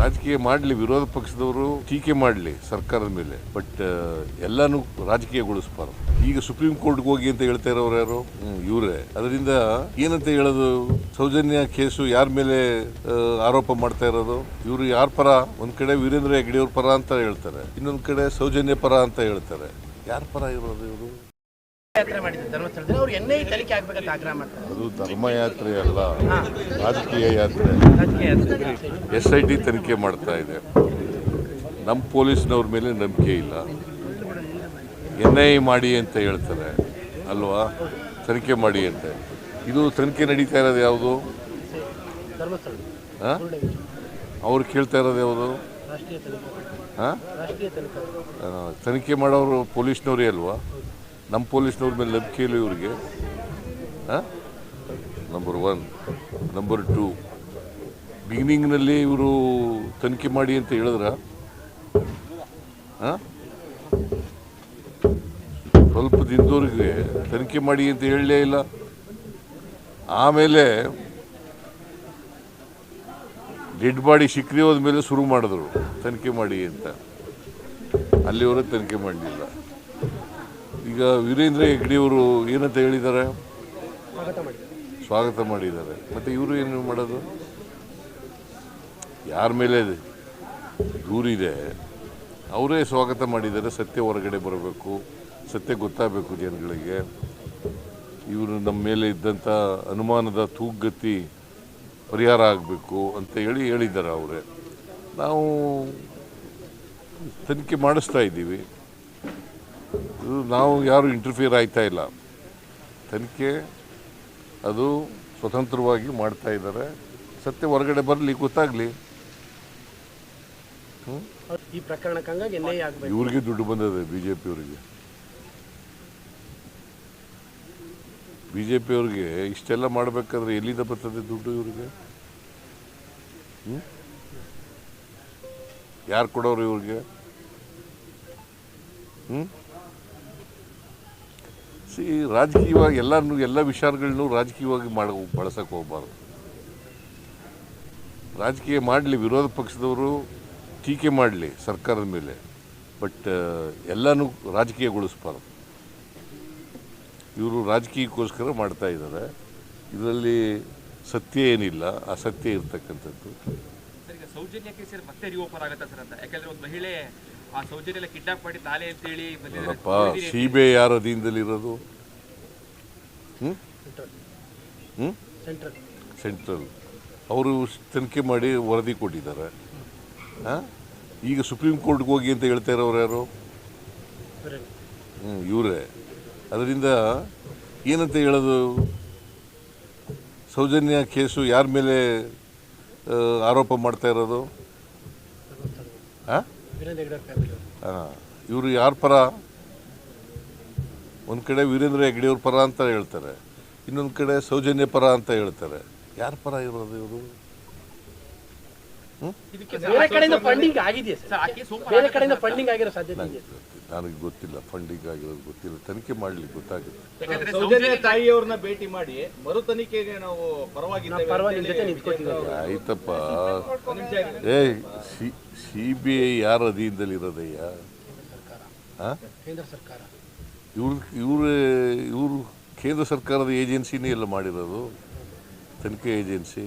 ರಾಜಕೀಯ ಮಾಡಲಿ, ವಿರೋಧ ಪಕ್ಷದವರು ಟೀಕೆ ಮಾಡಲಿ ಸರ್ಕಾರದ ಮೇಲೆ. ಬಟ್ ಎಲ್ಲಾನು ರಾಜಕೀಯಗೊಳಿಸಬಾರ್ದು. ಈಗ ಸುಪ್ರೀಂ ಕೋರ್ಟ್ಗೆ ಹೋಗಿ ಅಂತ ಹೇಳ್ತಾ ಇರೋರು ಯಾರು? ಇವರೇ. ಅದರಿಂದ ಏನಂತ ಹೇಳೋದು? ಸೌಜನ್ಯ ಕೇಸು ಯಾರ ಮೇಲೆ ಆರೋಪ ಮಾಡ್ತಾ ಇರೋದು? ಇವರು ಯಾರ ಪರ? ಒಂದ್ ಕಡೆ ವೀರೇಂದ್ರ ಹೆಗ್ಡೆ ಅವ್ರ ಪರ ಅಂತ ಹೇಳ್ತಾರೆ. ಇನ್ನೊಂದ್ ಕಡೆ ಸೌಜನ್ಯ ಪರ ಅಂತ ಹೇಳ್ತಾರೆ. ಯಾರ ಪರ ಇರೋದು ಇವರು? ಯಾತ್ರೆ ಮಾಡಿದ್ರು ಧರ್ಮಸ್ಥಳದಲ್ಲಿ? ಅವ್ರು ಎನ್ ಐ ತನಿಖೆ ಆಗ್ಬೇಕಂತ ಆಗ್ರಹ ಮಾಡ್ತಾರೆ. ಅದು ಧರ್ಮಯಾತ್ರೆ ಅಲ್ಲ ರಾಜಕೀಯ ಯಾತ್ರೆ. ರಾಜಕೀಯ ಯಾತ್ರೆ. ಎಸ್ ಐ ಟಿ ತನಿಖೆ ಮಾಡ್ತಾ ಇದೆ. ನಮ್ಮ ಪೊಲೀಸ್ನವ್ರ ಮೇಲೆ ನಂಬಿಕೆ ಇಲ್ಲ. ಎನ್ ಐ ಮಾಡಿ ಅಂತ ಹೇಳ್ತಾರೆ ಅಲ್ವಾ? ತನಿಖೆ ಮಾಡಿ ಅಂತ. ಇದು ತನಿಖೆ ನಡೀತಾ ಇರೋದು ಯಾವುದು? ಹಾಂ? ಅವ್ರು ಕೇಳ್ತಾ ಇರೋದು ಯಾವುದು? ಹಾಂ? ತನಿಖೆ ಮಾಡೋರು ಪೊಲೀಸ್ನವರೇ ಅಲ್ವಾ? ನಮ್ಮ ಪೊಲೀಸ್ನವ್ರ ಮೇಲೆ ನಂಬಿಕೆ ಇಲ್ಲ ಇವರಿಗೆ. ಹಾಂ? ನಂಬರ್ ಒನ್ ನಂಬರ್ ಟು ಬಿಗಿನಿಂಗ್ನಲ್ಲಿ ಇವರು ತನಿಖೆ ಮಾಡಿ ಅಂತ ಹೇಳಿದ್ರ? ಹಾಂ? ಸ್ವಲ್ಪ ದಿನದವ್ರಿಗೆ ತನಿಖೆ ಮಾಡಿ ಅಂತ ಹೇಳಲೇ ಇಲ್ಲ. ಆಮೇಲೆ ಡೆಡ್ ಬಾಡಿ ಹೋದ ಮೇಲೆ ಶುರು ಮಾಡಿದ್ರು. ತನಿಖೆ ಮಾಡಿ ಅಂತ. ಅಲ್ಲಿವರೆಗೆ ತನಿಖೆ ಮಾಡಲಿಲ್ಲ. ಈಗ ವೀರೇಂದ್ರ ಹೆಗ್ಡೆಯವರು ಏನಂತ ಹೇಳಿದ್ದಾರೆ? ಸ್ವಾಗತ ಮಾಡಿದ್ದಾರೆ. ಮತ್ತೆ ಇವರು ಏನು ಮಾಡೋದು? ಯಾರ ಮೇಲೆ ದೂರಿದೆ ಅವರೇ ಸ್ವಾಗತ ಮಾಡಿದ್ದಾರೆ. ಸತ್ಯ ಹೊರಗಡೆ ಬರಬೇಕು. ಸತ್ಯ ಗೊತ್ತಾಗಬೇಕು ಜನಗಳಿಗೆ. ಇವರು ನಮ್ಮ ಮೇಲೆ ಇದ್ದಂಥ ಅನುಮಾನದ ತೂಗತಿ ಪರಿಹಾರ ಆಗಬೇಕು ಅಂತ ಹೇಳಿ ಹೇಳಿದ್ದಾರೆ ಅವರೇ. ನಾವು ತನಿಖೆ ಮಾಡಿಸ್ತಾ ಇದ್ದೀವಿ. ಇದು ನಾವು ಯಾರು ಇಂಟರ್ಫಿಯರ್ ಆಯ್ತಾ ಇಲ್ಲ. ತನಿಖೆ ಅದು ಸ್ವತಂತ್ರವಾಗಿ ಮಾಡ್ತಾ ಇದ್ದಾರೆ. ಸತ್ಯ ಹೊರಗಡೆ ಬರಲಿ ಗೊತ್ತಾಗಲಿ. ಈ ಇವ್ರಿಗೆ ದುಡ್ಡು ಬಂದಿದೆ ಬಿ ಜೆ ಪಿಯವರಿಗೆ ಬಿ ಜೆ ಪಿಯವ್ರಿಗೆ ಇಷ್ಟೆಲ್ಲ ಮಾಡಬೇಕಾದ್ರೆ ಎಲ್ಲಿಂದ ಬರ್ತದೆ ದುಡ್ಡು ಇವರಿಗೆ? ಯಾರು ಕೊಡೋರು ಇವ್ರಿಗೆ? ಹ್ಞೂ ಸಿ, ರಾಜಕೀಯವಾಗಿ ಎಲ್ಲನೂ ಎಲ್ಲ ವಿಚಾರಗಳನ್ನೂ ರಾಜಕೀಯವಾಗಿ ಮಾಡ ಬಳಸಕ್ಕೆ ಹೋಗಬಾರ್ದು. ರಾಜಕೀಯ ಮಾಡಲಿ, ವಿರೋಧ ಪಕ್ಷದವರು ಟೀಕೆ ಮಾಡಲಿ ಸರ್ಕಾರದ ಮೇಲೆ, ಬಟ್, ಎಲ್ಲನೂ ರಾಜಕೀಯಗೊಳಿಸ್ಬಾರ್ದು. ಇವರು ರಾಜಕೀಯಕ್ಕೋಸ್ಕರ ಮಾಡ್ತಾ ಇದ್ದಾರೆ ಇದರಲ್ಲಿ ಸತ್ಯ ಏನಿಲ್ಲ, ಅಸತ್ಯ ಇರ್ತಕ್ಕಂಥದ್ದು. ಸರ್ ಸೌಜನ್ಯ ಕೇಸಲ್ಲಿ ಮತ್ತೆ ರಿಓಪನ್ ಆಗುತ್ತೆ ಸರ್ ಅಂತ? ಯಾಕಂದ್ರೆ ಒಂದು ಮಹಿಳೆ ನೋಡಪ್ಪ ಸಿ ಬಿ ಐ ಯಾರ ಅಧೀನದಲ್ಲಿರೋದು ಹ್ಞೂ ಹ್ಞೂ ಸೆಂಟ್ರಲ್ ಸೆಂಟ್ರಲ್ ಅವರು ತನಿಖೆ ಮಾಡಿ ವರದಿ ಕೊಟ್ಟಿದ್ದಾರೆ. ಹಾಂ? ಈಗ ಸುಪ್ರೀಂ ಕೋರ್ಟ್ಗೆ ಹೋಗಿ ಅಂತ ಹೇಳ್ತಾ ಇರೋರು ಯಾರು? ಹ್ಞೂ ಇವರೇ. ಅದರಿಂದ ಏನಂತ ಹೇಳೋದು? ಸೌಜನ್ಯ ಕೇಸು ಯಾರ ಮೇಲೆ ಆರೋಪ ಮಾಡ್ತಾ ಇರೋದು? ಹಾಂ? ಇವರು ಯಾರ ಪರ? ಒಂದು ಕಡೆ ವೀರೇಂದ್ರ ಹೆಗ್ಡೆಯವ್ರ ಪರ ಅಂತ ಹೇಳ್ತಾರೆ, ಇನ್ನೊಂದು ಕಡೆ ಸೌಜನ್ಯ ಪರ ಅಂತ ಹೇಳ್ತಾರೆ. ಯಾರ ಪರ ಇರೋದು ಇವರು? ಬೇರೆ ಕಡೆಯಿಂದ ಫಂಡಿಂಗ್ ಆಗಿದೆಯಾ ಸರ್? ಸರ್ ಆ ಬೇರೆ ಕಡೆಯಿಂದ ಫಂಡಿಂಗ್ ಆಗಿರೋ ಸಾಧ್ಯತೆ ಇದೆ. ನನಗೆ ಗೊತ್ತಿಲ್ಲ ಫಂಡಿಂಗ್ ಆಗಿರೋದು ಗೊತ್ತಿಲ್ಲ ತನಿಖೆ ಮಾಡಲಿ ಗೊತ್ತಾಗುತ್ತೆ. ಯಾಕಂದ್ರೆ ಸೌಜನ್ಯ ತಾಯಿಯವ್ರನ್ನ ಭೇಟಿ ಮಾಡಿ ಮರು ತನಿಖೆಗೆ ನಾವು ಪರವಾಗಿಲ್ಲ ಆಯ್ತಪ್ಪ. A C C B I ಯಾರ ಅಧೀನದಲ್ಲಿ ಇರೋದಯ್ಯ ಕೇಂದ್ರ ಸರ್ಕಾರ. ಇವ್ರು ಇವ್ರು ಇವರು ಕೇಂದ್ರ ಸರ್ಕಾರದ ಏಜೆನ್ಸಿನೇ ಎಲ್ಲ ಮಾಡಿರೋದು? ತನಿಖೆ ಏಜೆನ್ಸಿ?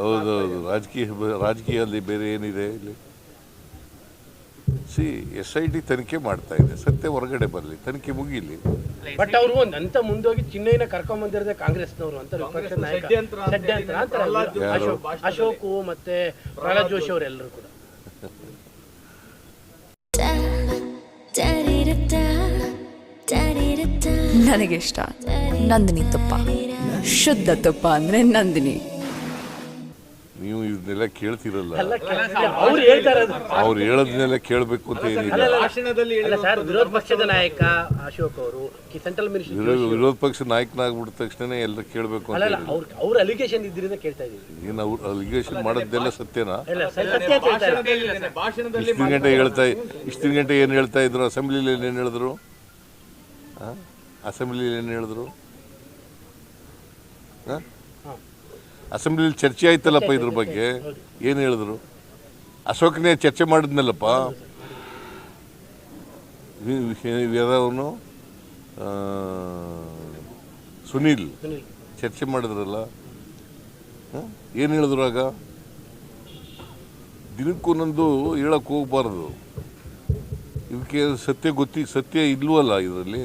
ಹೌದೌದು ರಾಜಕೀಯ ರಾಜಕೀಯದಲ್ಲಿ ಬೇರೆ ಏನಿದೆ ಇಲ್ಲಿ? ಸಿ ಎಸ್ ಐ ಟಿ ತನಿಖೆ ಮಾಡ್ತಾ ಇದೆ. ಸತ್ಯ ಹೊರಗಡೆ ಬರಲಿ. ತನಿಖೆ ಮುಗಿಲಿ. ಬಟ್ ಅವರು ಒಂದ್ ಅಂತ ಮುಂದೋಗಿ ಚಿನ್ನೈನ ಕರ್ಕೊಂಡ್ ಬಂದಿರೋದೇ ಕಾಂಗ್ರೆಸ್ನವರು ಅಂತ ವಿಪಕ್ಷ ನಾಯಕ ಷಡ್ಯಂತ್ರ ಅಂತ ಷಡ್ಯಂತ್ರ ಹೇಳಿ ಅಂತಾರೆ ಪ್ರಹ್ಲಾದ್ ಜೋಶಿ ಅಶೋಕ್ ಅಶೋಕು ಮತ್ತೆ ಪ್ರಹ್ಲಾದ್ ಜೋಶಿ ಅವರೆಲ್ಲರೂ ಕೂಡ. ನನಗಿಷ್ಟ. ನಂದಿನಿ ತುಪ್ಪ. ಶುದ್ಧ ತುಪ್ಪ ಅಂದರೆ ನಂದಿನಿ. ನೀವು ಇದನ್ನೆಲ್ಲ ಕೇಳ್ತಿರಲ್ಲ. ಅಲ್ಲ ಅವ್ರು ಹೇಳೋದನ್ನೆಲ್ಲ ಕೇಳಬೇಕು ಅಂತ ಏನಿಲ್ಲ. ಭಾಷಣದಲ್ಲಿ ಅಲ್ಲ ಸರ್ ವಿರೋಧ ಪಕ್ಷದ ನಾಯಕ ಅಶೋಕ್ ಅವರು ಸೆಂಟ್ರಲ್ ಮಿನಿಸ್ಟರ್ ವಿರೋಧ ಪಕ್ಷ ನಾಯಕನಾಗ್ಬಿಟ್ಟ ತಕ್ಷಣ ಎಲ್ಲ ಕೇಳಬೇಕು ಅಂತ ಇಲ್ಲ ಅವರು ಅಲಿಗೇಷನ್ ಇದ್ರಿಂದ ಕೇಳ್ತಾ ಇದ್ದೀವಿ. ಏನು ಅವ್ರು ಅಲಿಗೇಷನ್ ಮಾಡೋದೆಲ್ಲ ಸತ್ಯನಾ? ಇಲ್ಲ ಸರ್ ಸತ್ಯ ಅಂತ ಹೇಳ್ತಾ ಭಾಷಣದಲ್ಲಿ ಭಾಷಣದಲ್ಲಿ ಇಷ್ಟಿನ ಗಂಟೆ ಹೇಳ್ತಾ ಇಷ್ಟು ಗಂಟೆ ಏನು ಹೇಳ್ತಾ ಇದ್ರು? ಅಸೆಂಬ್ಲಿಲಿ ಏನು ಹೇಳಿದ್ರು? ಅಸೆಂಬ್ಲಿಲಿ ಏನು ಹೇಳಿದ್ರು? ಅಸೆಂಬ್ಲಿಲಿ ಚರ್ಚೆ ಆಯ್ತಲ್ಲಪ್ಪ ಇದ್ರ ಬಗ್ಗೆ? ಏನು ಹೇಳಿದ್ರು? ಅಶೋಕನೇ ಚರ್ಚೆ ಮಾಡಿದ್ನಲ್ಲಪ್ಪ? ಅವನು ಸುನೀಲ್. ಸುನಿಲ್. ಚರ್ಚೆ ಮಾಡಿದ್ರಲ್ಲ? ಏನು ಹೇಳಿದ್ರು ಆಗ? ದಿನಕ್ಕೊಂದೊಂದು ಹೇಳಕ್ಕೆ ಹೋಗ್ಬಾರ್ದು. ಇದಕ್ಕೆ ಸತ್ಯ ಗೊತ್ತಿ ಸತ್ಯ ಇಲ್ವಲ್ಲ ಇದರಲ್ಲಿ?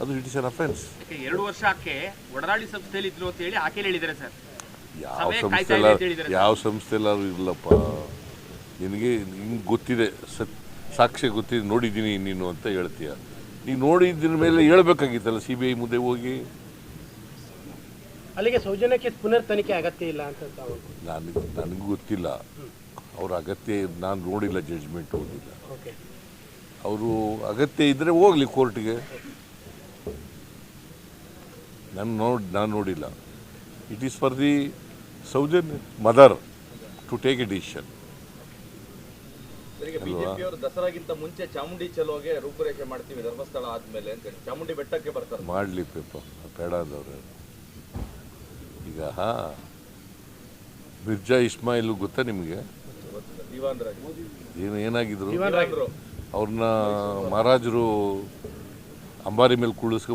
ಅದು ಜುಡಿಷಿಯಲ್ ಅಫೆನ್ಸ್ ಎರಡು ವರ್ಷ ಆಕೆ ಒಡನಾಡಿ ಸಂಸ್ಥೆಯಲ್ಲಿ ಇದ್ರು ಅಂತ ಹೇಳಿ ಆಕೆ ಹೇಳಿದ್ದಾರೆ ಸರ್. ಯಾವ ಸಮಯ ಕಾಯ್ತಾ ಸಂಸ್ಥೆ ಇದೆ ಅಂತ ಹೇಳಿದ್ದಾರೆ ಯಾವ ಸಂಸ್ಥೆಲ್ಲಾದ್ರೂ ಇರಲಪ್ಪ ನಿನಗೆ ನಿಂಗೆ ಗೊತ್ತಿದೆ ಸತ್ ಸಾಕ್ಷಿ ಗೊತ್ತಿದೆ ನೋಡಿದ್ದೀನಿ ನೀನು ಅಂತ ಹೇಳ್ತೀಯ. ನೀನು ನೋಡಿದ್ದಿನ ಮೇಲೆ ಹೇಳ್ಬೇಕಾಗಿತ್ತಲ್ಲ ಸಿ ಬಿ ಐ ಮುಂದೆ ಹೋಗಿ? ಅಲ್ಲಿಗೆ ಸೌಜನ್ಯಕ್ಕೆ ಪುನರ್ ತನಿಖೆ ಅಗತ್ಯ ಇಲ್ಲ ಅಂತ ನನಗೆ ನನಗೂ ಗೊತ್ತಿಲ್ಲ. ಅವ್ರ ಅಗತ್ಯ ನಾನು ನೋಡಿಲ್ಲ ಜಡ್ಜ್ಮೆಂಟ್ ಹೋಗಿಲ್ಲ. ಓಕೆ. ಅವರು ಅಗತ್ಯ ಇದ್ದರೆ ಹೋಗಲಿ ಕೋರ್ಟ್ಗೆ ನಾನು ನೋಡಿ ನಾನು ನೋಡಿಲ್ಲ. It is for the ಸೌಜನ್ mother to take a decision ದಸರಾಗಿಂತ ಮುಂಚೆ ಚಾಮುಂಡಿ ಚಲೋಗೆ ರೂಪುರೇಷೆ ಮಾಡ್ತೀವಿ ಧರ್ಮಸ್ಥಳ ಆದ್ಮೇಲೆ ಅಂತ ಹೇಳಿ. ಚಾಮುಂಡಿ ಬೆಟ್ಟಕ್ಕೆ ಬರ್ತಾರೆ. ಮಾಡಲಿ ಪೇಪ ಬೇಡ ಅಂದವ್ರೆ ಈಗ ಮಿರ್ಜಾ ಇಸ್ಮಾಯಿಲ್ ಗೊತ್ತಾ ನಿಮಗೆ? ಏನು ಏನಾಗಿದ್ರು? ಅವ್ರನ್ನ ಮಹಾರಾಜರು ಅಂಬಾರಿ ಮೇಲೆ ಕುಳಿಸ್ಕೊ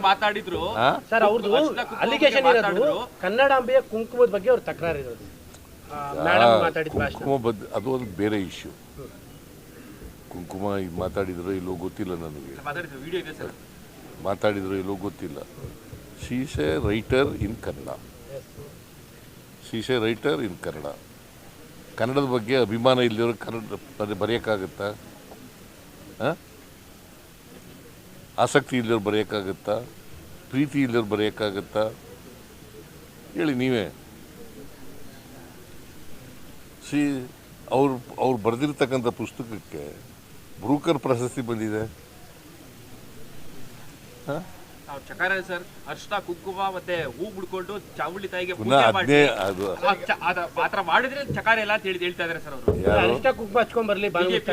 ಮಾತಾಡಿದ್ರು? ಸರ್ ಅವ್ರದ್ದು ಕುಂಕುಮದ ಅಲಿಗೇಷನ್ ಬಗ್ಗೆ ಇರೋದು ಮಾತಾಡಿದ್ರು. ಕನ್ನಡಾಂಬೆಯ ಕುಂಕುಮದ ಬಗ್ಗೆ ಅವ್ರ ತಕರಾರು ಇರೋದು. ಅದು ಒಂದು ಬೇರೆ ಇಶ್ಯೂ ಕುಂಕುಮ ಇದು ಮಾತಾಡಿದ್ರು ಇಲ್ಲೋ ಗೊತ್ತಿಲ್ಲ ನನಗೆ. ಮಾತಾಡಿದ್ರು ವಿಡಿಯೋ ಇದೆ ಸರ್. ಮಾತಾಡಿದ್ರು ಇಲ್ಲೋ ಗೊತ್ತಿಲ್ಲ. She's a writer in Kannada she's a writer in Kannada ಕನ್ನಡದ ಬಗ್ಗೆ ಅಭಿಮಾನ ಇಲ್ಲದಿರೋ ಕನ್ನಡ ಬರೆ- ಬರೆಯೋಕ್ಕಾಗತ್ತಾ? ಆ? ಆಸಕ್ತಿ ಇಲ್ಲದವ್ರು ಬರೆಯೋಕ್ಕಾಗತ್ತಾ? ಪ್ರೀತಿ ಇಲ್ಲದವ್ರು ಬರೆಯೋಕ್ಕಾಗತ್ತಾ? ಹೇಳಿ ನೀವೇ. ಸಿ ಅವ್ರು ಅವ್ರು ಬರೆದಿರ್ತಕ್ಕಂಥ ಪುಸ್ತಕಕ್ಕೆ ಬ್ರೂಕರ್ ಪ್ರಶಸ್ತಿ ಬಂದಿದೆ. ಹಾಂ? ನಾವು ಚಕಾರ ಸರ್ ಅರ್ಶಿನ ಕುಂಕುಮ ಮತ್ತೆ ಹೂ ಬಿಡ್ಕೊಂಡು ಚಾವುಳ್ಳಿ ತಾಯಿಗೆ ಪುನಃ ಪೂಜೆ ಮಾಡಿ. ಅದು. ಅದ- ಮಾಡಿದ್ರೆ ಚಕಾರ ಎಲ್ಲ ಅಂತ ಹೇಳಿ ಹೇಳ್ತಾ ಇದಾರೆ ಸರ್ ಅವರು. ಅರಿಷ್ಟ ಕುಂಕುಮ ಹಚ್ಕೊಂಡ್ ಬರ್ಲಿ ಬಿಜೆಪಿ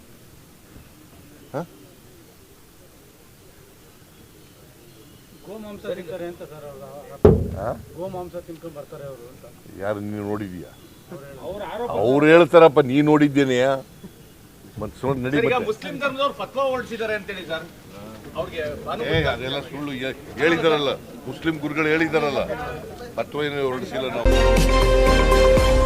ಗೋಮಾಂಸ ತಿಂತಾರೆ ಅಂತ ಸರ್ ಆ? ಗೋಮಾಂಸ ತಿನ್ಕೊಂಡ್ ಬರ್ತಾರೆ ಅವರು ಅಂತ. ಯಾರು ನೀನು ನೋಡಿದ್ಯಾ? ಅವ್ರ ಆರೋಪ ಅವ್ರು ಹೇಳ್ತಾರಪ್ಪ ನೀ ನೋಡಿದ್ದೇನೆಯಾ ಮತ್ತೆ ಸುಳ್ಳು ನಡಿ ಈಗ ಮತ್ತೆ. ಮುಸ್ಲಿಂ ಧರ್ಮದವ್ರು ಫತ್ವಾ ಹೊರಡಿಸಿದ್ದಾರೆ ಅಂತೇಳಿ ಸರ್. ಅವ್ರಿಗೆ ಏ ಅದೆಲ್ಲ ಸುಳ್ಳು. ಏ- ಹೇಳಿದಾರಲ್ಲ ಮುಸ್ಲಿಂ ಗುರುಗಳು ಹೇಳಿದಾರಲ್ಲ ಪತ್ವ ಏನು ಹೊರಡಿಸಿಲ್ಲ ನಾವು.